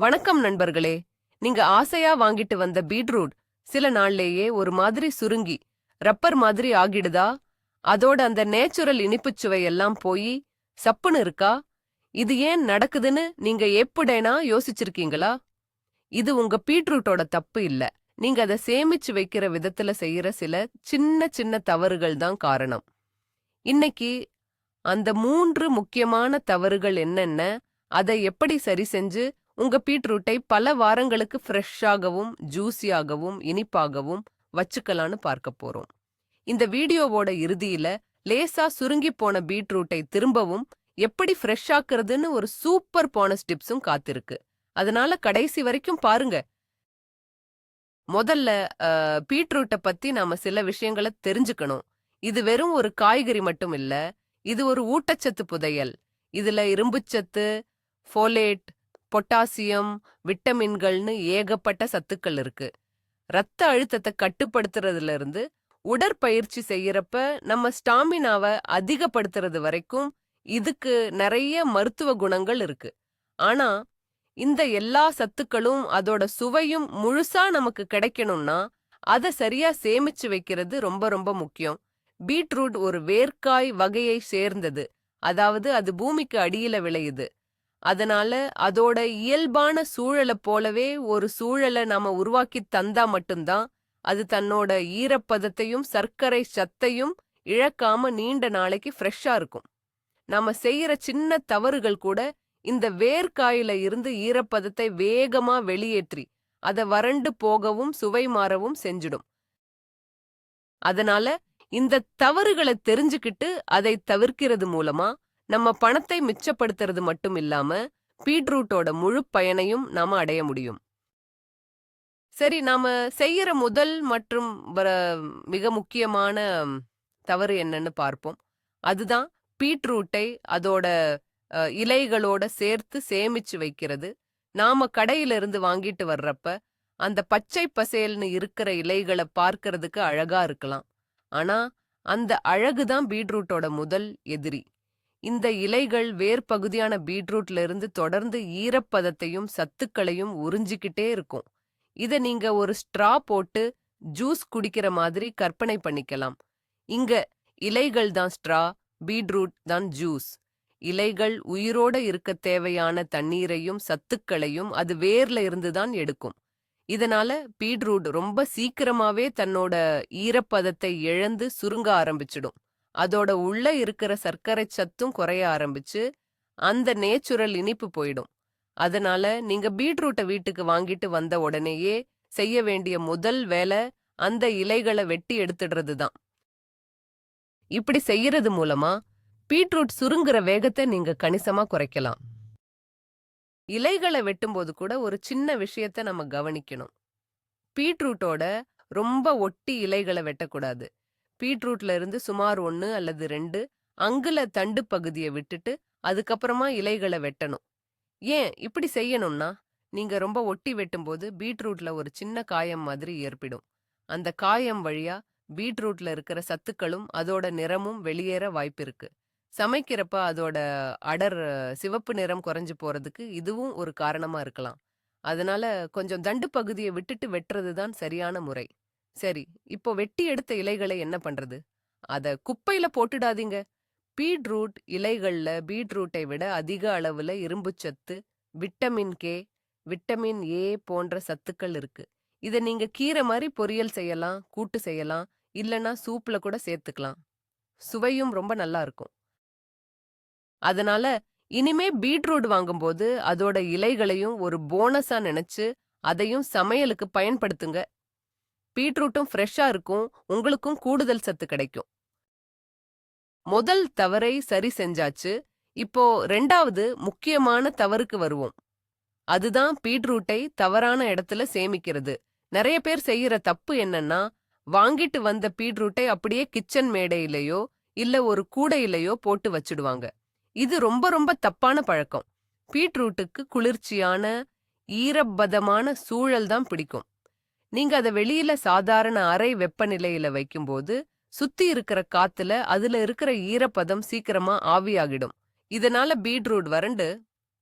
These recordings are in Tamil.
வணக்கம் நண்பர்களே. நீங்க ஆசையா வாங்கிட்டு வந்த பீட்ரூட் சில நாள்லேயே ஒரு மாதிரி சுருங்கி ரப்பர் மாதிரி ஆகிடுதா? அதோட அந்த நேச்சுரல் இனிப்புச் சுவை எல்லாம் போய் சப்புன்னு இருக்கா? இது ஏன் நடக்குதுன்னு நீங்க எப்படினா யோசிச்சிருக்கீங்களா? இது உங்க பீட்ரூட்டோட தப்பு இல்ல. நீங்க அதை சேமிச்சு வைக்கிற விதத்துல செய்யற சில சின்ன சின்ன தவறுகள் தான் காரணம். இன்னைக்கு அந்த மூன்று முக்கியமான தவறுகள் என்னென்ன அதை எப்படி சரி செஞ்சு உங்க பீட்ரூட்டை பல வாரங்களுக்கு ஃப்ரெஷ்ஷாகவும் ஜூஸியாகவும் இனிப்பாகவும் வச்சுக்கலான்னு பார்க்க போறோம். இந்த வீடியோவோட இறுதியில லேசா சுருங்கி போன பீட்ரூட்டை திரும்பவும் எப்படி ஃப்ரெஷ் ஆக்குறதுன்னு ஒரு சூப்பர் போனஸ் டிப்ஸும் காத்திருக்கு. அதனால கடைசி வரைக்கும் பாருங்க. முதல்ல பீட்ரூட்டை பத்தி நாம சில விஷயங்களை தெரிஞ்சுக்கணும். இது வெறும் ஒரு காய்கறி மட்டும் இல்ல இது ஒரு ஊட்டச்சத்து புதையல். இதுல இரும்புச்சத்து ஃபோலேட் பொட்டாசியம் விட்டமின்கள்னு ஏகப்பட்ட சத்துக்கள் இருக்கு. ரத்த அழுத்தத்தை கட்டுப்படுத்துறதுல இருந்து உடற்பயிற்சி செய்யறப்ப நம்ம ஸ்டாமினாவை அதிகப்படுத்துறது வரைக்கும் இதுக்கு நிறைய மருத்துவ குணங்கள் இருக்கு. ஆனா இந்த எல்லா சத்துக்களும் அதோட சுவையும் முழுசா நமக்கு கிடைக்கணும்னா அதை சரியா சேமிச்சு வைக்கிறது ரொம்ப ரொம்ப முக்கியம். பீட்ரூட் ஒரு வேர்க்காய் வகையை சேர்ந்தது. அதாவது அது பூமிக்கு அடியில விளையுது. அதனால அதோட இயல்பான சூழலை போலவே ஒரு சூழலை நாம உருவாக்கி தந்தா மட்டும்தான் அது தன்னோட ஈரப்பதத்தையும் சர்க்கரை சத்தையும் இழக்காம நீண்ட நாளைக்கு ஃப்ரெஷ்ஷா இருக்கும். நாம செய்யற சின்ன தவறுகள் கூட இந்த வேர்க்காயில இருந்து ஈரப்பதத்தை வேகமா வெளியேற்றி அத வறண்டு போகவும் சுவை மாறவும் செஞ்சிடும். அதனால இந்த தவறுகளை தெரிஞ்சுக்கிட்டு அதை தவிர்க்கிறது மூலமா நம்ம பணத்தை மிச்சப்படுத்துறது மட்டும் இல்லாம பீட்ரூட்டோட முழு பயனையும் நாம அடைய முடியும். சரி நாம செய்யற முதல் மற்றும் மிக முக்கியமான தவறு என்னன்னு பார்ப்போம். அதுதான் பீட்ரூட்டை அதோட இலைகளோட சேர்த்து சேமிச்சு வைக்கிறது. நாம கடையில இருந்து வாங்கிட்டு வர்றப்ப அந்த பச்சை பசேல்னு இருக்கிற இலைகளை பார்க்கறதுக்கு அழகா இருக்கலாம். ஆனா அந்த அழகுதான் பீட்ரூட்டோட முதல் எதிரி. இந்த இலைகள் வேர் பகுதியான பீட்ரூட்ல இருந்து தொடர்ந்து ஈரப்பதத்தையும் சத்துக்களையும் உறிஞ்சிக்கிட்டே இருக்கும். இத நீங்க ஒரு ஸ்ட்ரா போட்டு ஜூஸ் குடிக்கிற மாதிரி கற்பனை பண்ணிக்கலாம். இங்க இலைகள் தான் ஸ்ட்ரா பீட்ரூட் தான் ஜூஸ். இலைகள் உயிரோட இருக்க தேவையான தண்ணீரையும் சத்துக்களையும் அது வேர்ல இருந்து தான் எடுக்கும். இதனால பீட்ரூட் ரொம்ப சீக்கிரமாவே தன்னோட ஈரப்பதத்தை இழந்து சுருங்க ஆரம்பிச்சிடும். அதோட உள்ள இருக்கிற சர்க்கரை சத்தும் குறைய ஆரம்பிச்சு அந்த நேச்சுரல் இனிப்பு போயிடும். அதனால நீங்க பீட்ரூட்டை வீட்டுக்கு வாங்கிட்டு வந்த உடனேயே செய்ய வேண்டிய முதல் வேலை அந்த இலைகளை வெட்டி எடுத்துடுறது தான். இப்படி செய்யறது மூலமா பீட்ரூட் சுருங்குற வேகத்தை நீங்க கணிசமா குறைக்கலாம். இலைகளை வெட்டும்போது கூட ஒரு சின்ன விஷயத்த நம்ம கவனிக்கணும். பீட்ரூட்டோட ரொம்ப ஒட்டி இலைகளை வெட்டக்கூடாது. பீட்ரூட்ல இருந்து சுமார் ஒன்னு அல்லது ரெண்டு அங்குல தண்டு பகுதியை விட்டுட்டு அதுக்கப்புறமா இலைகளை வெட்டணும். ஏன்? இப்படி செய்யணும்னா நீங்க ரொம்ப ஒட்டி வெட்டும்போது பீட்ரூட்ல ஒரு சின்ன காயம் மாதிரி ஏற்படும். அந்த காயம் வழியா பீட்ரூட்ல இருக்கிற சத்துக்களும் அதோட நிறமும் வெளியேற வாய்ப்பிருக்கு சமைக்கிறப்ப அதோட அடர் சிவப்பு நிறம் குறைஞ்சு போறதுக்கு இதுவும் ஒரு காரணமா இருக்கலாம். அதனால கொஞ்சம் தண்டு பகுதியை விட்டுட்டு வெட்டுறது தான் சரியான முறை. சரி இப்போ வெட்டி எடுத்த இலைகளை என்ன பண்றது? அத குப்பையில போட்டுடாதீங்க. பீட்ரூட் இலைகள்ல பீட்ரூட்டை விட அதிக அளவுல இரும்புச்சத்து விட்டமின் கே விட்டமின் ஏ போன்ற சத்துக்கள் இருக்கு. இத நீங்க கீரை மாதிரி பொரியல் செய்யலாம் கூட்டு செய்யலாம் இல்லனா சூப்ல கூட சேர்த்துக்கலாம். சுவையும் ரொம்ப நல்லா இருக்கும். அதனால இனிமே பீட்ரூட் வாங்கும்போது அதோட இலைகளையும் ஒரு போனஸா நினைச்சு அதையும் சமையலுக்கு பயன்படுத்துங்க. பீட்ரூட்டும் ஃப்ரெஷ்ஷா இருக்கும் உங்களுக்கும் கூடுதல் சத்து கிடைக்கும். முதல் தவறை சரி செஞ்சாச்சு. இப்போ ரெண்டாவது முக்கியமான தவறுக்கு வருவோம். அதுதான் பீட்ரூட்டை தவறான இடத்துல சேமிக்கிறது. நிறைய பேர் செய்யற தப்பு என்னன்னா வாங்கிட்டு வந்த பீட்ரூட்டை அப்படியே கிச்சன் மேடையிலயோ இல்ல ஒரு கூடையிலயோ போட்டு வச்சிடுவாங்க. இது ரொம்ப ரொம்ப தப்பான பழக்கம். பீட்ரூட்டுக்கு குளிர்ச்சியான ஈரப்பதமான சூழல் தான் பிடிக்கும். நீங்க அதை வெளியில சாதாரண அறை வெப்பநிலையில வைக்கும்போது சுத்தி இருக்கிற காத்துல அதுல இருக்கிற ஈரப்பதம் சீக்கிரமா ஆவியாகிடும். இதனால பீட்ரூட் வறண்டு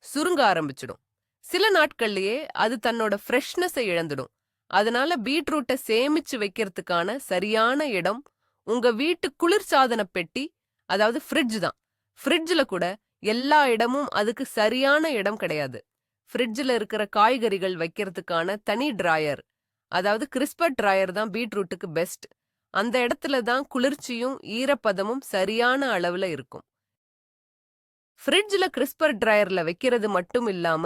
சுருங்க ஆரம்பிச்சிடும். சில நாட்கள்லயே அது தன்னோட ஃப்ரெஷ்னஸை இழந்துடும். அதனால பீட்ரூட்டை சேமிச்சு வைக்கிறதுக்கான சரியான இடம் உங்க வீட்டு குளிர்சாதன பெட்டி அதாவது ஃப்ரிட்ஜ் தான். ஃப்ரிட்ஜில் கூட எல்லா இடமும் அதுக்கு சரியான இடம் கிடையாது. ஃப்ரிட்ஜில் இருக்கிற காய்கறிகள் வைக்கிறதுக்கான தனி டிராயர் அதாவது கிறிஸ்பர் டிராயர் தான் பீட்ரூட்டுக்கு பெஸ்ட். அந்த இடத்துல தான் குளிர்ச்சியும் ஈரப்பதமும் சரியான அளவுல இருக்கும். ஃப்ரிட்ஜ்ல கிறிஸ்பர் டிராயர்ல வைக்கிறது மட்டும் இல்லாம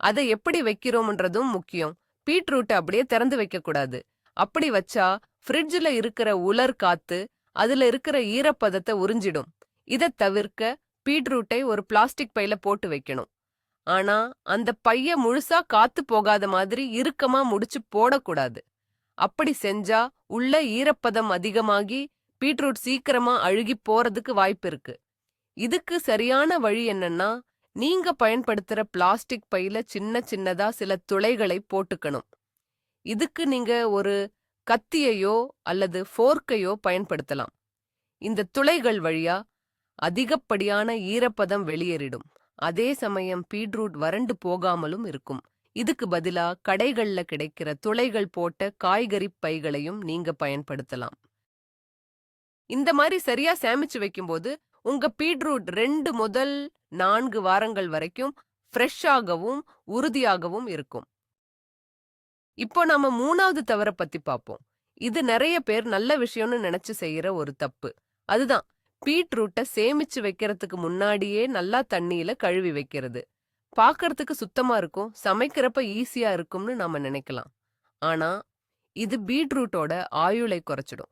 அதை எப்படி வைக்கிறோம்ன்றதும் முக்கியம். பீட்ரூட்டை அப்படியே திறந்து வைக்கக்கூடாது அப்படி வச்சா ஃப்ரிட்ஜில் இருக்கிற உலர் காத்து அதுல இருக்கிற ஈரப்பதத்தை உறிஞ்சிடும். இதை தவிர்க்க பீட்ரூட்டை ஒரு பிளாஸ்டிக் பையில போட்டு வைக்கணும். ஆனா அந்த பைய முழுசா காத்து போகாத மாதிரி இறுக்கமா முடிச்சு போடக்கூடாது. அப்படி செஞ்சா உள்ள ஈரப்பதம் அதிகமாகி பீட்ரூட் சீக்கிரமா அழுகி போறதுக்கு வாய்ப்பு இருக்கு. இதுக்கு சரியான வழி என்னன்னா நீங்க பயன்படுத்துற பிளாஸ்டிக் பையில சின்ன சின்னதா சில துளைகளை போட்டுக்கணும். இதுக்கு நீங்க ஒரு கத்தியையோ அல்லது ஃபோர்க்கையோ பயன்படுத்தலாம். இந்த துளைகள் வழியா அதிகப்படியான ஈரப்பதம் வெளியேறிடும். அதே சமயம் பீட்ரூட் வறண்டு போகாமலும் இருக்கும். இதுக்கு பதிலா கடைகள்ல கிடைக்கிற துளைகள் போட்ட காய்கறி பைகளையும் நீங்க பயன்படுத்தலாம். இந்த மாதிரி சரியா சேமிச்சு வைக்கும்போது உங்க பீட்ரூட் ரெண்டு முதல் நான்கு வாரங்கள் வரைக்கும் ஃப்ரெஷ்ஷாகவும் உறுதியாகவும் இருக்கும். இப்போ நாம மூணாவது தவற பத்தி பார்ப்போம் இது நிறைய பேர் நல்ல விஷயம்னு நினைச்சு செய்யற ஒரு தப்பு. அதுதான் பீட்ரூட்டை சேமிச்சு வைக்கிறதுக்கு முன்னாடியே நல்லா தண்ணியில கழுவி வைக்கிறது. பார்க்கறதுக்கு சுத்தமா இருக்கும் சமைக்கிறப்ப ஈஸியா இருக்கும்னு நாம நினைக்கலாம். ஆனா இது பீட்ரூட்டோட ஆயுளை குறைச்சிடும்.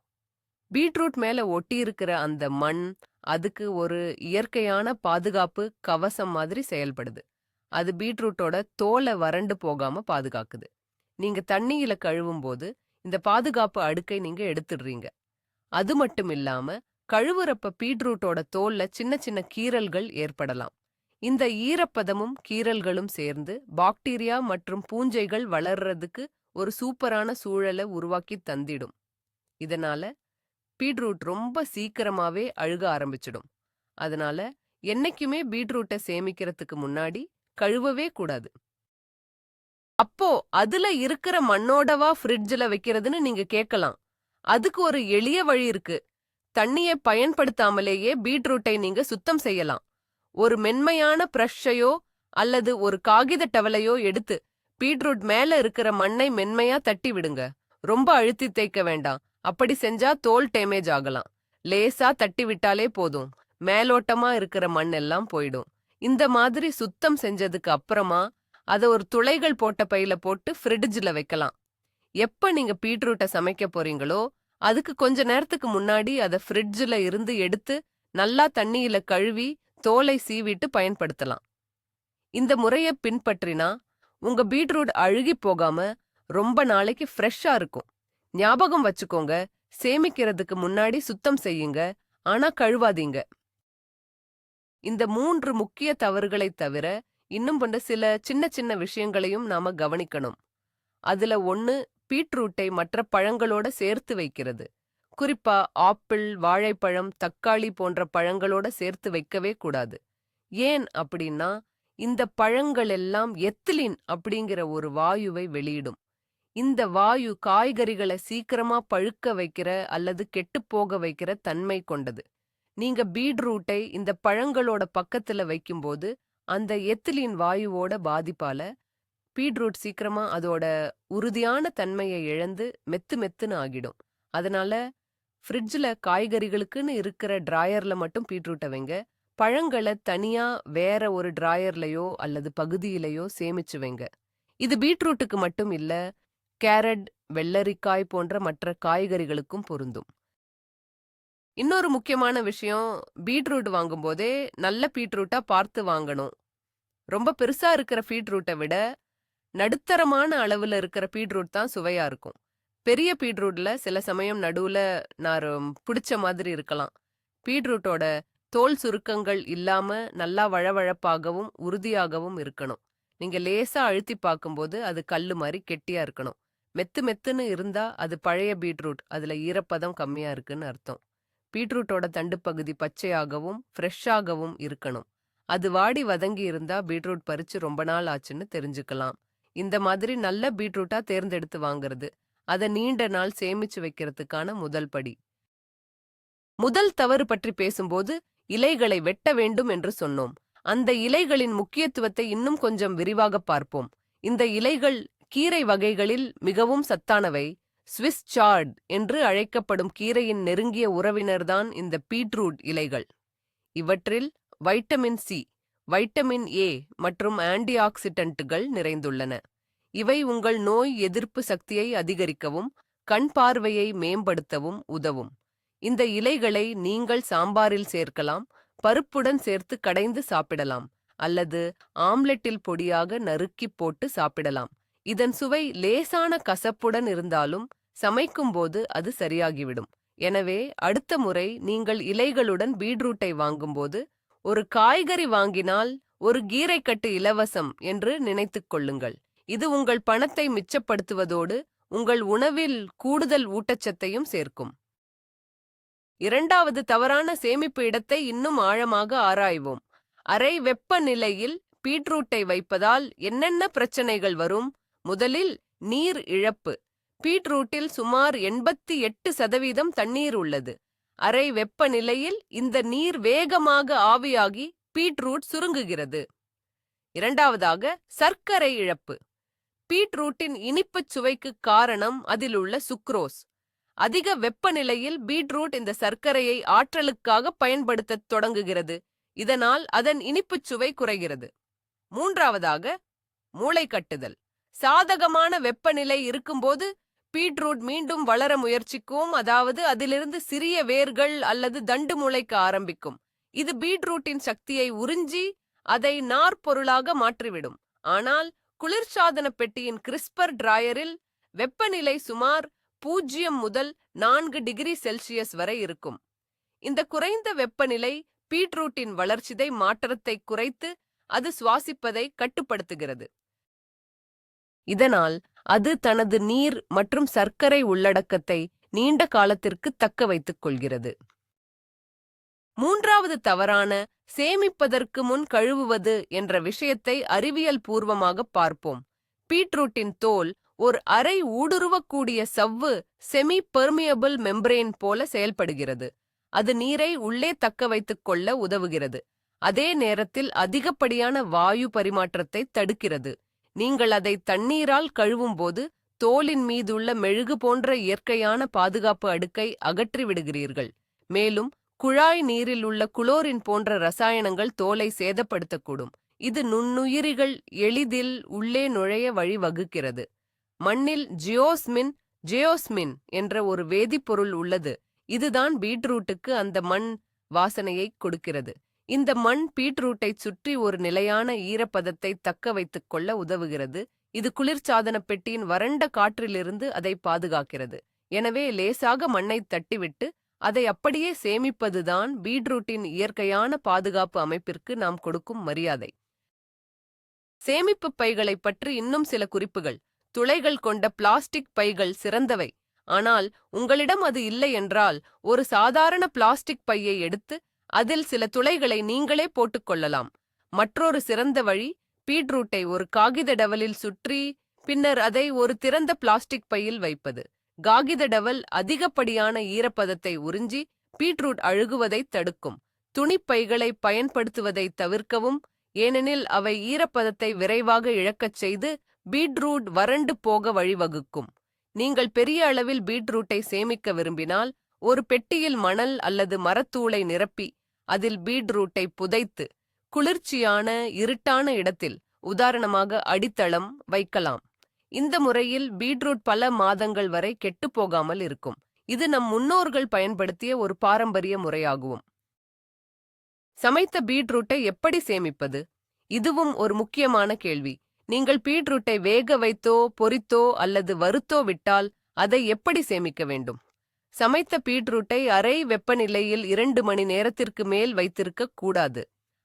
பீட்ரூட் மேல ஒட்டி இருக்கிற அந்த மண் அதுக்கு ஒரு இயற்கையான பாதுகாப்பு கவசம் மாதிரி செயல்படுது. அது பீட்ரூட்டோட தோலை வறண்டு போகாம பாதுகாக்குது. நீங்க தண்ணியில கழுவும் போது இந்த பாதுகாப்பு அடுக்கை நீங்க எடுத்துடுறீங்க. அது மட்டும் இல்லாம கழுவுறப்ப பீட்ரூட்டோட தோல்ல சின்ன சின்ன கீறல்கள் ஏற்படலாம். இந்த ஈரப்பதமும் கீறல்களும் சேர்ந்து பாக்டீரியா மற்றும் பூஞ்சைகள் வளர்றதுக்கு ஒரு சூப்பரான சூழலை உருவாக்கி தந்திடும். இதனால பீட்ரூட் ரொம்ப சீக்கிரமாவே அழுக ஆரம்பிச்சிடும். அதனால என்னைக்குமே பீட்ரூட்டை சேமிக்கிறதுக்கு முன்னாடி கழுவவே கூடாது. அப்போ அதுல இருக்கிற மண்ணோடவா ஃப்ரிட்ஜில் வைக்கிறதுன்னு நீங்க கேட்கலாம். அதுக்கு ஒரு எளிய வழி இருக்கு. தண்ணியை பயன்படுத்தாமலேயே பீட்ரூட்டை நீங்க சுத்தம் செய்யலாம். ஒரு மென்மையான பிரஷ்ஷையோ அல்லது ஒரு காகித டவலையோ எடுத்து பீட்ரூட் மேல இருக்கிற மண்ணை மென்மையா தட்டி விடுங்க. ரொம்ப அழுத்தி தேய்க்க வேண்டாம். அப்படி செஞ்சா தோல் டேமேஜ் ஆகலாம். லேசா தட்டி விட்டாலே போதும். மேலோட்டமா இருக்கிற மண் எல்லாம் போயிடும். இந்த மாதிரி சுத்தம் செஞ்சதுக்கு அப்புறமா அதை ஒரு துளைகள் போட்ட பையில போட்டு ஃப்ரிட்ஜில் வைக்கலாம். எப்ப நீங்க பீட்ரூட்டை சமைக்க போறீங்களோ அதுக்கு கொஞ்ச நேரத்துக்கு முன்னாடி அதை ஃப்ரிட்ஜில் இருந்து எடுத்து நல்லா தண்ணியில கழுவி தோலை சீவிட்டு பயன்படுத்தலாம். இந்த முறைய பின்பற்றினா உங்க பீட்ரூட் அழுகி போகாம ரொம்ப நாளைக்கு ஃப்ரெஷ்ஷா இருக்கும். ஞாபகம் வச்சுக்கோங்க சேமிக்கிறதுக்கு முன்னாடி சுத்தம் செய்யுங்க ஆனா கழுவாதீங்க. இந்த மூன்று முக்கிய தவறுகளைத் தவிர இன்னும் கொண்ட சில சின்ன சின்ன விஷயங்களையும் நாம கவனிக்கணும். அதுல ஒன்னு பீட்ரூட்டை மற்ற பழங்களோட சேர்த்து வைக்கிறது. குறிப்பா ஆப்பிள் வாழைப்பழம் தக்காளி போன்ற பழங்களோட சேர்த்து வைக்கவே கூடாது. ஏன் அப்படின்னா இந்த பழங்கள் எல்லாம் எத்திலின் அப்படிங்கிற ஒரு வாயுவை வெளியிடும். இந்த வாயு காய்கறிகளை சீக்கிரமா பழுக்க வைக்கிற அல்லது கெட்டுப் போக வைக்கிற தன்மை கொண்டது. நீங்க பீட்ரூட்டை இந்த பழங்களோட பக்கத்துல வைக்கும்போது அந்த எத்திலின் வாயுவோட பாதிப்பால பீட்ரூட் சீக்கிரமா அதோட உறுதியான தன்மையை இழந்து மெத்து மெத்துன்னு ஆகிடும். அதனால ஃப்ரிட்ஜ்ல காய்கறிகளுக்குன்னு இருக்கிற டிராயர்ல மட்டும் பீட்ரூட்டை வைங்க. பழங்களை தனியா வேற ஒரு டிராயர்லயோ அல்லது பகுதியிலையோ சேமிச்சு வைங்க. இது பீட்ரூட்டுக்கு மட்டும் இல்ல கேரட் வெள்ளரிக்காய் போன்ற மற்ற காய்கறிகளுக்கும் பொருந்தும். இன்னொரு முக்கியமான விஷயம் பீட்ரூட் வாங்கும்போதே நல்ல பீட்ரூட்டா பார்த்து வாங்கணும். ரொம்ப பெருசா இருக்கிற பீட்ரூட்டை விட நடுத்தரமான அளவுல இருக்கிற பீட்ரூட் தான் சுவையா இருக்கும். பெரிய பீட்ரூட்ல சில சமயம் நடுவுல நான் பிடிச்ச மாதிரி இருக்கலாம். பீட்ரூட்டோட தோல் சுருக்கங்கள் இல்லாம நல்லா வழவழப்பாகவும் உறுதியாகவும் இருக்கணும். நீங்க லேசா அழுத்தி பார்க்கும்போது அது கல்லு மாதிரி கெட்டியா இருக்கணும். மெத்து மெத்துன்னு இருந்தா அது பழைய பீட்ரூட் அதுல ஈரப்பதம் கம்மியா இருக்குன்னு அர்த்தம். பீட்ரூட்டோட தண்டு பகுதி பச்சையாகவும் ஃப்ரெஷ்ஷாகவும் இருக்கணும். அது வாடி வதங்கி இருந்தா பீட்ரூட் பறிச்சு ரொம்ப நாள் ஆச்சுன்னு தெரிஞ்சுக்கலாம். இந்த மாதிரி நல்ல பீட்ரூட்டா தேர்ந்தெடுத்து வாங்குறது. அதை நீண்ட நாள் சேமிச்சு வைக்கிறதுக்கான முதல் படி. முதல் தவறு பற்றி பேசும்போது இலைகளை வெட்ட வேண்டும் என்று சொன்னோம். அந்த இலைகளின் முக்கியத்துவத்தை இன்னும் கொஞ்சம் விரிவாக பார்ப்போம். இந்த இலைகள் கீரை வகைகளில் மிகவும் சத்தானவை. ஸ்விஸ் சார்ட் என்று அழைக்கப்படும் கீரையின் நெருங்கிய உறவினர்தான் இந்த பீட்ரூட் இலைகள். இவற்றில் வைட்டமின் சி வைட்டமின் ஏ மற்றும் ஆன்டி ஆக்சிடென்ட்டுகள் நிறைந்துள்ளன. இவை உங்கள் நோய் எதிர்ப்பு சக்தியை அதிகரிக்கவும் கண் பார்வையை மேம்படுத்தவும் உதவும். இந்த இலைகளை நீங்கள் சாம்பாரில் சேர்க்கலாம் பருப்புடன் சேர்த்து கடைந்து சாப்பிடலாம் அல்லது ஆம்லெட்டில் பொடியாக நறுக்கிப் போட்டு சாப்பிடலாம். இதன் சுவை லேசான கசப்புடன் இருந்தாலும் சமைக்கும்போது அது சரியாகிவிடும். எனவே அடுத்த முறை நீங்கள் இலைகளுடன் பீட்ரூட்டை வாங்கும்போது ஒரு காய்கறி வாங்கினால் ஒரு கீரைக்கட்டு இலவசம் என்று நினைத்துக் கொள்ளுங்கள். இது உங்கள் பணத்தை மிச்சப்படுத்துவதோடு உங்கள் உணவில் கூடுதல் ஊட்டச்சத்தையும் சேர்க்கும். இரண்டாவது தவறான சேமிப்பு இடத்தை இன்னும் ஆழமாக ஆராய்வோம். அரை வெப்பநிலையில் பீட்ரூட்டை வைப்பதால் என்னென்ன பிரச்சனைகள் வரும்? முதலில் நீர் இழப்பு. பீட்ரூட்டில் சுமார் எண்பத்தி எட்டு சதவீதம் தண்ணீர் உள்ளது. அரை வெப்பநிலையில் இந்த நீர் வேகமாக ஆவியாகி பீட்ரூட் சுருங்குகிறது. இரண்டாவதாக சர்க்கரை இழப்பு. பீட்ரூட்டின் இனிப்புச் சுவைக்கு காரணம் அதில் உள்ள சுக்ரோஸ். அதிக வெப்பநிலையில் பீட்ரூட் இந்த சர்க்கரையை ஆற்றலுக்காக பயன்படுத்தத் தொடங்குகிறது. இதனால் அதன் இனிப்புச் சுவை குறைகிறது. மூன்றாவதாக மூளை கட்டுதல். சாதகமான வெப்பநிலை இருக்கும்போது பீட்ரூட் மீண்டும் வளர முயற்சிக்கும் அதாவது அதிலிருந்து சிறிய வேர்கள் அல்லது தண்டு முளைக்க ஆரம்பிக்கும். இது பீட்ரூட்டின் சக்தியை உறிஞ்சி அதை நார்பொருளாக மாற்றிவிடும். ஆனால் குளிர்சாதன பெட்டியின் கிறிஸ்பர் டிராயரில் வெப்பநிலை சுமார் பூஜ்ஜியம் முதல் நான்கு டிகிரி செல்சியஸ் வரை இருக்கும். இந்த குறைந்த வெப்பநிலை பீட்ரூட்டின் வளர்ச்சிதை மாற்றத்தை குறைத்து அது சுவாசிப்பதை கட்டுப்படுத்துகிறது. இதனால் அது தனது நீர் மற்றும் சர்க்கரை உள்ளடக்கத்தை நீண்ட காலத்திற்கு தக்க வைத்துக் கொள்கிறது. மூன்றாவது தவறான சேமிப்பதற்கு முன் கழுவுவது என்ற விஷயத்தை அறிவியல் பூர்வமாக பார்ப்போம். பீட்ரூட்டின் தோல் ஒரு அரை ஊடுருவக்கூடிய சவ்வு செமி பெர்மியபிள் மெம்பரேன் போல செயல்படுகிறது. அது நீரை உள்ளே தக்க வைத்துக் கொள்ள உதவுகிறது. அதே நேரத்தில் அதிகப்படியான வாயு பரிமாற்றத்தை தடுக்கிறது. நீங்கள் அதை தண்ணீரால் கழுவும்போது தோலின் மீதுள்ள மெழுகு போன்ற இயற்கையான பாதுகாப்பு அடுக்கை அகற்றிவிடுகிறீர்கள். மேலும் குழாய் நீரில் உள்ள குளோரின் போன்ற ரசாயனங்கள் தோலை சேதப்படுத்தக்கூடும். இது நுண்ணுயிரிகள் எளிதில் உள்ளே நுழைய வழிவகுக்கிறது. மண்ணில் ஜியோஸ்மின் ஜியோஸ்மின் என்ற ஒரு வேதிப்பொருள் உள்ளது. இதுதான் பீட்ரூட்டுக்கு அந்த மண் வாசனையை கொடுக்கிறது. இந்த மண் பீட்ரூட்டை சுற்றி ஒரு நிலையான ஈரப்பதத்தை தக்க வைத்துக் கொள்ள உதவுகிறது. இது குளிர்சாதன பெட்டியின் வறண்ட காற்றிலிருந்து அதை பாதுகாக்கிறது. எனவே லேசாக மண்ணை தட்டிவிட்டு அதை அப்படியே சேமிப்பதுதான் பீட்ரூட்டின் இயற்கையான பாதுகாப்பு அமைப்பிற்கு நாம் கொடுக்கும் மரியாதை. சேமிப்பு பைகளைப் பற்றி இன்னும் சில குறிப்புகள். துளைகள் கொண்ட பிளாஸ்டிக் பைகள் சிறந்தவை. ஆனால் உங்களிடம் அது இல்லை என்றால் ஒரு சாதாரண பிளாஸ்டிக் பையை எடுத்து அதில் சில துளைகளை நீங்களே போட்டுக்கொள்ளலாம். மற்றொரு சிறந்த வழி பீட்ரூட்டை ஒரு காகித டவலில் சுற்றி பின்னர் அதை ஒரு திறந்த பிளாஸ்டிக் பையில் வைப்பது. காகித டவல் அதிகப்படியான ஈரப்பதத்தை உறிஞ்சி பீட்ரூட் அழுகுவதை தடுக்கும். துணிப்பைகளை பயன்படுத்துவதை தவிர்க்கவும் ஏனெனில் அவை ஈரப்பதத்தை விரைவாக இழக்கச் செய்து பீட்ரூட் வறண்டு போக வழிவகுக்கும். நீங்கள் பெரிய அளவில் பீட்ரூட்டை சேமிக்க விரும்பினால் ஒரு பெட்டியில் மணல் அல்லது மரத்தூளை நிரப்பி அதில் பீட்ரூட்டை புதைத்து குளிர்ச்சியான இருட்டான இடத்தில் உதாரணமாக அடித்தளம் வைக்கலாம். இந்த முறையில் பீட்ரூட் பல மாதங்கள் வரை கெட்டுப்போகாமல் இருக்கும். இது நம் முன்னோர்கள் பயன்படுத்திய ஒரு பாரம்பரிய முறையாகும் சமைத்த பீட்ரூட்டை எப்படி சேமிப்பது? இதுவும் ஒரு முக்கியமான கேள்வி. நீங்கள் பீட்ரூட்டை வேக வைத்தோ பொரித்தோ அல்லது வறுத்தோ விட்டால் அதை எப்படி சேமிக்க வேண்டும்? சமைத்த பீட்ரூட்டை அரை வெப்பநிலையில் இரண்டு மணி நேரத்திற்கு மேல் வைத்திருக்க கூடாது.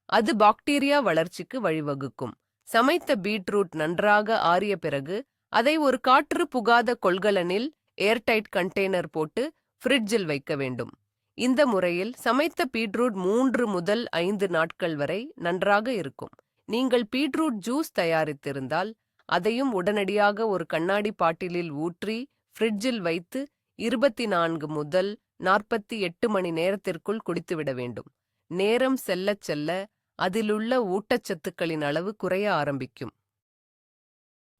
அது பாக்டீரியா வளர்ச்சிக்கு வழிவகுக்கும். சமைத்த பீட்ரூட் நன்றாக ஆறிய பிறகு அதை ஒரு காற்று புகாத கொள்கலனில் ஏர்டைட் கண்டெய்னர் போட்டு ஃப்ரிட்ஜில் வைக்க வேண்டும். இந்த முறையில் சமைத்த பீட்ரூட் மூன்று முதல் ஐந்து நாட்கள் வரை நன்றாக இருக்கும். நீங்கள் பீட்ரூட் ஜூஸ் தயாரித்திருந்தால் அதையும் உடனடியாக ஒரு கண்ணாடி பாட்டிலில் ஊற்றி ஃப்ரிட்ஜில் வைத்து இருபத்தி நான்கு முதல் நாற்பத்தி எட்டு மணி நேரத்திற்குள் குடித்துவிட வேண்டும். நேரம் செல்லச் செல்ல அதிலுள்ள ஊட்டச்சத்துக்களின் அளவு குறைய ஆரம்பிக்கும்.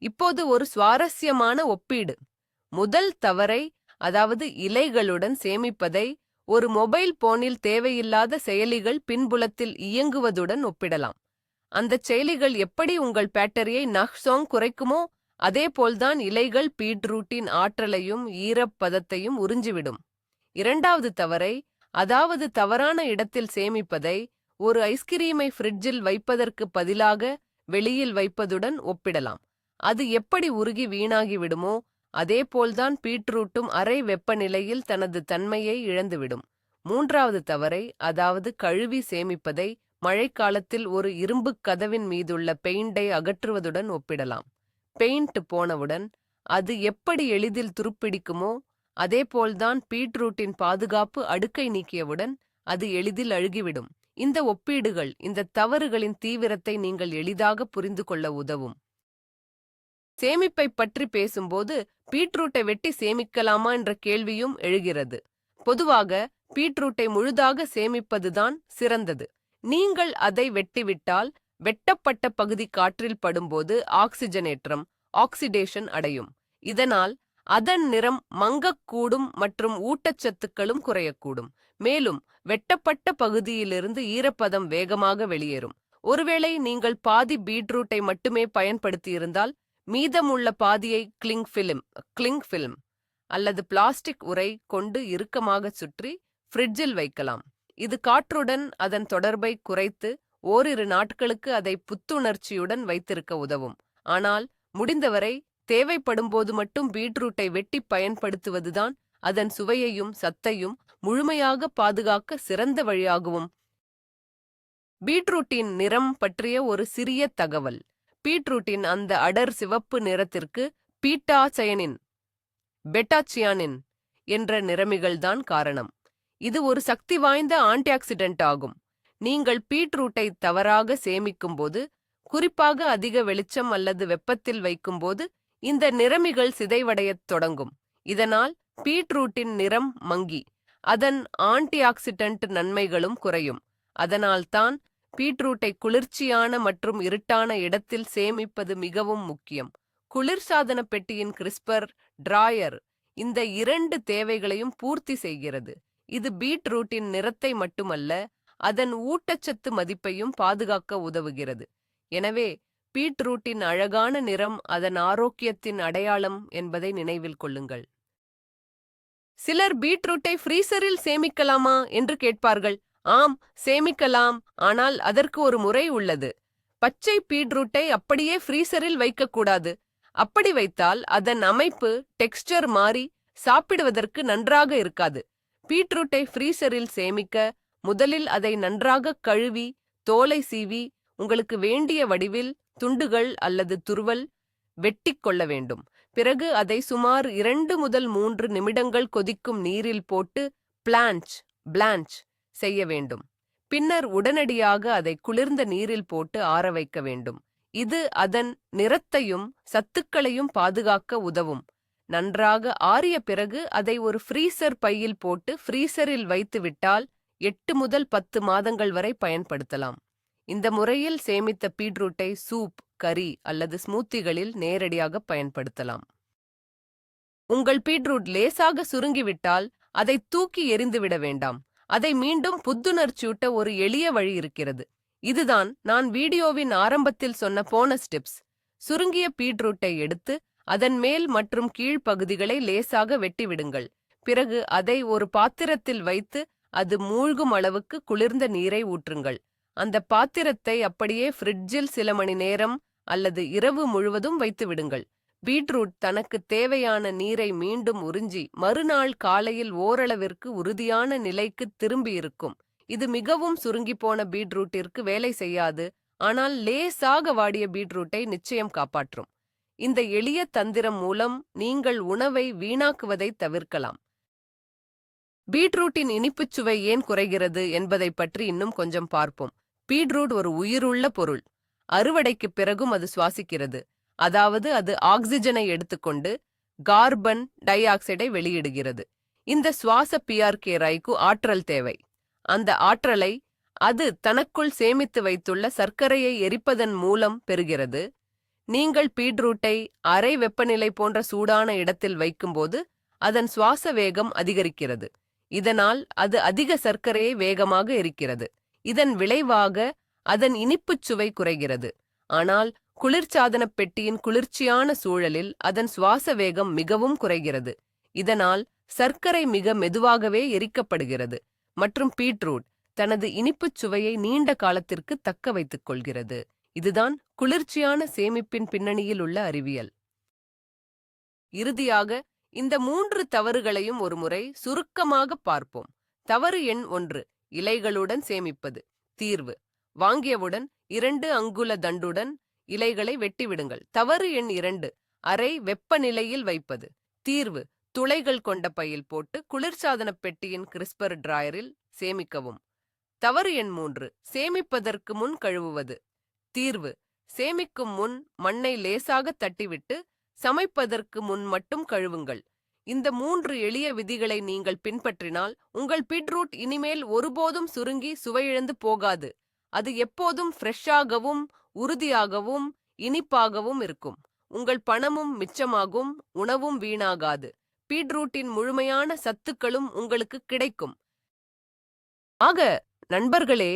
இப்போது ஒரு சுவாரஸ்யமான ஒப்பீடு. முதல் தவறை அதாவது இலைகளுடன் சேமிப்பதை ஒரு மொபைல் போனில் தேவையில்லாத செயலிகள் பின்புலத்தில் இயங்குவதுடன் ஒப்பிடலாம். அந்தச் செயலிகள் எப்படி உங்கள் பேட்டரியை நஹ்சோங் குறைக்குமோ அதேபோல்தான் இலைகள் பீட்ரூட்டின் ஆற்றலையும் ஈரப்பதத்தையும் உறிஞ்சிவிடும். இரண்டாவது தவறை அதாவது தவறான இடத்தில் சேமிப்பதை ஒரு ஐஸ்கிரீமை ஃப்ரிட்ஜில் வைப்பதற்கு பதிலாக வெளியில் வைப்பதுடன் ஒப்பிடலாம். அது எப்படி உருகி வீணாகிவிடுமோ அதேபோல்தான் பீட்ரூட்டும் அரை வெப்பநிலையில் தனது தன்மையை இழந்துவிடும். மூன்றாவது தவறை அதாவது கழுவி சேமிப்பதை மழைக்காலத்தில் ஒரு இரும்புக் கதவின் மீதுள்ள பெயிண்டை அகற்றுவதுடன் ஒப்பிடலாம். பெயிண்ட் போனவுடன் அது எப்படி எளிதில் துருப்பிடிக்குமோ அதேபோல்தான் பீட்ரூட்டின் பாதுகாப்பு அடுக்கை நீக்கியவுடன் அது எளிதில் அழுகிவிடும். இந்த ஒப்பீடுகள் இந்த தவறுகளின் தீவிரத்தை நீங்கள் எளிதாக புரிந்து கொள்ள உதவும். சேமிப்பை பற்றி பேசும்போது பீட்ரூட்டை வெட்டி சேமிக்கலாமா என்ற கேள்வியும் எழுகிறது. பொதுவாக பீட்ரூட்டை முழுதாக சேமிப்பதுதான் சிறந்தது. நீங்கள் அதை வெட்டிவிட்டால் வெட்டப்பட்ட பகுதி காற்றில் படும்போது ஆக்சிஜனேற்றம் ஆக்சிடேஷன் அடையும். இதனால் அதன் நிறம் மங்கக்கூடும் மற்றும் ஊட்டச்சத்துக்களும் குறையக்கூடும். மேலும் வெட்டப்பட்ட பகுதியிலிருந்து ஈரப்பதம் வேகமாக வெளியேறும். ஒருவேளை நீங்கள் பாதி பீட்ரூட்டை மட்டுமே பயன்படுத்தியிருந்தால் மீதமுள்ள பாதியை கிளிங் ஃபிலிம் கிளிங் ஃபிலிம் அல்லது பிளாஸ்டிக் உரை கொண்டு இறுக்கமாக சுற்றி ஃப்ரிட்ஜில் வைக்கலாம். இது காற்றுடன் அதன் தொடர்பை குறைத்து ஓரிரு நாட்களுக்கு அதை புத்துணர்ச்சியுடன் வைத்திருக்க உதவும். ஆனால் முடிந்தவரை தேவைப்படும்போது மட்டும் பீட்ரூட்டை வெட்டி பயன்படுத்துவதுதான் அதன் சுவையையும் சத்தையும் முழுமையாக பாதுகாக்க சிறந்த வழியாகவும். பீட்ரூட்டின் நிறம் பற்றிய ஒரு சிறிய தகவல். பீட்ரூட்டின் அந்த அடர் சிவப்பு நிறத்திற்கு பீட்டாசயனின் பெட்டாச்சியானின் என்ற நிறமிகள்தான் காரணம். இது ஒரு சக்தி வாய்ந்த ஆன்டிஆக்சிடென்ட் ஆகும். நீங்கள் பீட்ரூட்டை தவறாக சேமிக்கும்போது குறிப்பாக அதிக வெளிச்சம் அல்லது வெப்பத்தில் வைக்கும்போது இந்த நிறமிகள் சிதைவடையத் தொடங்கும். இதனால் பீட்ரூட்டின் நிறம் மங்கி அதன் ஆன்டிஆக்சிடென்ட் நன்மைகளும் குறையும். அதனால்தான் பீட்ரூட்டை குளிர்ச்சியான மற்றும் இருட்டான இடத்தில் சேமிப்பது மிகவும் முக்கியம். குளிர்சாதன பெட்டியின் கிறிஸ்பர் டிராயர் இந்த இரண்டு தேவைகளையும் பூர்த்தி செய்கிறது. இது பீட்ரூட்டின் நிறத்தை மட்டுமல்ல அதன் ஊட்டச்சத்து மதிப்பையும் பாதுகாக்க உதவுகிறது. எனவே பீட்ரூட்டின் அழகான நிறம் அதன் ஆரோக்கியத்தின் அடையாளம் என்பதை நினைவில் கொள்ளுங்கள். சிலர் பீட்ரூட்டை ஃப்ரீசரில் சேமிக்கலாமா என்று கேட்பார்கள். ஆம் சேமிக்கலாம் ஆனால் அதற்கு ஒரு முறை உள்ளது. பச்சை பீட்ரூட்டை அப்படியே ஃப்ரீசரில் வைக்கக்கூடாது. அப்படி வைத்தால் அதன் அமைப்பு டெக்ஸ்டர் மாறி சாப்பிடுவதற்கு நன்றாக இருக்காது. பீட்ரூட்டை ஃப்ரீசரில் சேமிக்க முதலில் அதை நன்றாக கழுவி தோலை சீவி உங்களுக்கு வேண்டிய வடிவில் துண்டுகள் அல்லது துருவல் வெட்டிக் கொள்ள வேண்டும். பிறகு அதை சுமார் இரண்டு முதல் மூன்று நிமிடங்கள் கொதிக்கும் நீரில் போட்டு பிளான்ச் பிளான்ச் செய்ய வேண்டும். பின்னர் உடனடியாக அதை குளிர்ந்த நீரில் போட்டு ஆற வைக்க வேண்டும். இது அதன் நிறத்தையும் சத்துக்களையும் பாதுகாக்க உதவும். நன்றாக ஆறிய பிறகு அதை ஒரு ஃப்ரீசர் பையில் போட்டு ஃப்ரீசரில் வைத்துவிட்டால் எட்டு முதல் பத்து மாதங்கள் வரை பயன்படுத்தலாம். இந்த முறையில் சேமித்த பீட்ரூட்டை சூப் கறி அல்லது ஸ்மூத்திகளில் நேரடியாக பயன்படுத்தலாம். உங்கள் பீட்ரூட் லேசாக சுருங்கிவிட்டால் அதை தூக்கி எரிந்துவிட வேண்டாம். அதை மீண்டும் புத்துணர்ச்சியூட்ட ஒரு எளிய வழி இருக்கிறது. இதுதான் நான் வீடியோவின் ஆரம்பத்தில் சொன்ன போனஸ் டிப்ஸ். சுருங்கிய பீட்ரூட்டை எடுத்து அதன் மேல் மற்றும் கீழ் பகுதிகளை லேசாக வெட்டிவிடுங்கள். பிறகு அதை ஒரு பாத்திரத்தில் வைத்து அது மூழ்கும் அளவுக்கு குளிர்ந்த நீரை ஊற்றுங்கள். அந்த பாத்திரத்தை அப்படியே ஃப்ரிட்ஜில் சில மணி நேரம் அல்லது இரவு முழுவதும் வைத்து விடுங்கள். பீட்ரூட் தனக்கு தேவையான நீரை மீண்டும் உறிஞ்சி மறுநாள் காலையில் ஓரளவிற்கு உறுதியான நிலைக்கு திரும்பியிருக்கும் இது மிகவும் சுருங்கிப்போன பீட்ரூட்டிற்கு வேலை செய்யாது. ஆனால் லேசாக வாடிய பீட்ரூட்டை நிச்சயம் காப்பாற்றும். இந்த எளிய தந்திரம் மூலம் நீங்கள் உணவை வீணாக்குவதை தவிர்க்கலாம். பீட்ரூட்டின் இனிப்புச் சுவை ஏன் குறைகிறது என்பதை பற்றி இன்னும் கொஞ்சம் பார்ப்போம். பீட்ரூட் ஒரு உயிருள்ள பொருள். அறுவடைக்குப் பிறகும் அது சுவாசிக்கிறது. அதாவது அது ஆக்சிஜனை எடுத்துக்கொண்டு கார்பன் டை ஆக்சைடை வெளியிடுகிறது. இந்த சுவாச பிஆர்கேராய்க்கு ஆற்றல் தேவை. அந்த ஆற்றலை அது தனக்குள் சேமித்து வைத்துள்ள சர்க்கரையை எரிப்பதன் மூலம் பெறுகிறது. நீங்கள் பீட்ரூட்டை அரை வெப்பநிலை போன்ற சூடான இடத்தில் வைக்கும்போது அதன் சுவாச வேகம் அதிகரிக்கிறது. இதனால் அது அதிக சர்க்கரையை வேகமாக எரிக்கிறது. இதன் விளைவாக அதன் இனிப்புச் சுவை குறைகிறது. ஆனால் குளிர்ச்சாதனப் பெட்டியின் குளிர்ச்சியான சூழலில் அதன் சுவாச வேகம் மிகவும் குறைகிறது. இதனால் சர்க்கரை மிக மெதுவாகவே எரிக்கப்படுகிறது மற்றும் பீட்ரூட் தனது இனிப்புச் சுவையை நீண்ட காலத்திற்கு தக்க வைத்துக் கொள்கிறது. இதுதான் குளிர்ச்சியான சேமிப்பின் பின்னணியில் உள்ள அறிவியல். இறுதியாக இந்த மூன்று தவறுகளையும் ஒருமுறை சுருக்கமாக பார்ப்போம். தவறு எண் ஒன்று இலைகளுடன் சேமிப்பது. தீர்வு வாங்கியவுடன் இரண்டு அங்குல தண்டுடன் இலைகளை வெட்டிவிடுங்கள். தவறு எண் இரண்டு அறை வெப்பநிலையில் வைப்பது. தீர்வு துளைகள் கொண்ட பையில் போட்டு குளிர்சாதனப் பெட்டியின் கிறிஸ்பர் டிராயரில் சேமிக்கவும். தவறு எண் மூன்று சேமிப்பதற்கு முன் கழுவுவது. தீர்வு சேமிக்கும் முன் மண்ணை லேசாக தட்டிவிட்டு சமைப்பதற்கு முன் மட்டும் கழுவுங்கள். இந்த மூன்று எளிய விதிகளை நீங்கள் பின்பற்றினால் உங்கள் பீட்ரூட் இனிமேல் ஒருபோதும் சுருங்கி சுவையிழந்து போகாது. அது எப்போதும் ஃப்ரெஷ்ஷாகவும் உறுதியாகவும் இனிப்பாகவும் இருக்கும். உங்கள் பணமும் மிச்சமாகும் உணவும் வீணாகாது. பீட்ரூட்டின் முழுமையான சத்துக்களும் உங்களுக்கு கிடைக்கும். ஆக நண்பர்களே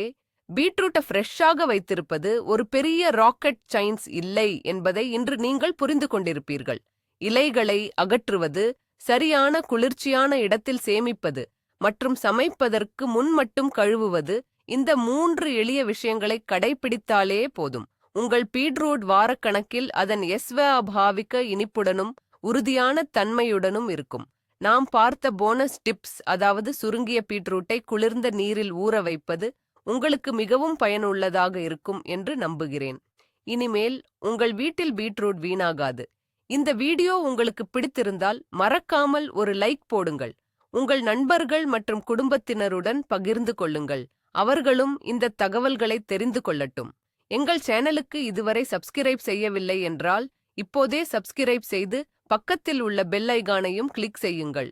பீட்ரூட்டை ஃப்ரெஷ்ஷாக வைத்திருப்பது ஒரு பெரிய ராக்கெட் சயின்ஸ் இல்லை என்பதை இன்று நீங்கள் புரிந்து கொண்டிருப்பீர்கள். இலைகளை அகற்றுவது சரியான குளிர்ச்சியான இடத்தில் சேமிப்பது மற்றும் சமைப்பதற்கு முன் மட்டும் கழுவுவது இந்த மூன்று எளிய விஷயங்களை கடைபிடித்தாலே போதும். உங்கள் பீட்ரூட் வாரக்கணக்கில் அதன் எஸ்வபாவிக்க இனிப்புடனும் உறுதியான தன்மையுடனும் இருக்கும். நாம் பார்த்த போனஸ் டிப்ஸ் அதாவது சுருங்கிய பீட்ரூட்டை குளிர்ந்த நீரில் ஊற வைப்பது உங்களுக்கு மிகவும் பயனுள்ளதாக இருக்கும் என்று நம்புகிறேன். இனிமேல் உங்கள் வீட்டில் பீட்ரூட் வீணாகாது. இந்த வீடியோ உங்களுக்கு பிடித்திருந்தால் மறக்காமல் ஒரு லைக் போடுங்கள். உங்கள் நண்பர்கள் மற்றும் குடும்பத்தினருடன் பகிர்ந்து கொள்ளுங்கள். அவர்களும் இந்த தகவல்களை தெரிந்து கொள்ளட்டும். எங்கள் சேனலுக்கு இதுவரை சப்ஸ்கிரைப் செய்யவில்லை என்றால் இப்போதே சப்ஸ்கிரைப் செய்து பக்கத்தில் உள்ள பெல் ஐகானையும் கிளிக் செய்யுங்கள்.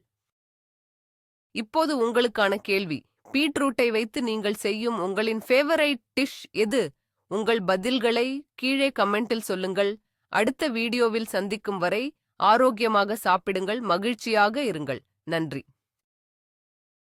இப்போது உங்களுக்கான கேள்வி. பீட்ரூட்டை வைத்து நீங்கள் செய்யும் உங்களின் ஃபேவரைட் டிஷ் எது? உங்கள் பதில்களை கீழே கமெண்டில் சொல்லுங்கள். அடுத்த வீடியோவில் சந்திக்கும் வரை ஆரோக்கியமாக சாப்பிடுங்கள் மகிழ்ச்சியாக இருங்கள். நன்றி.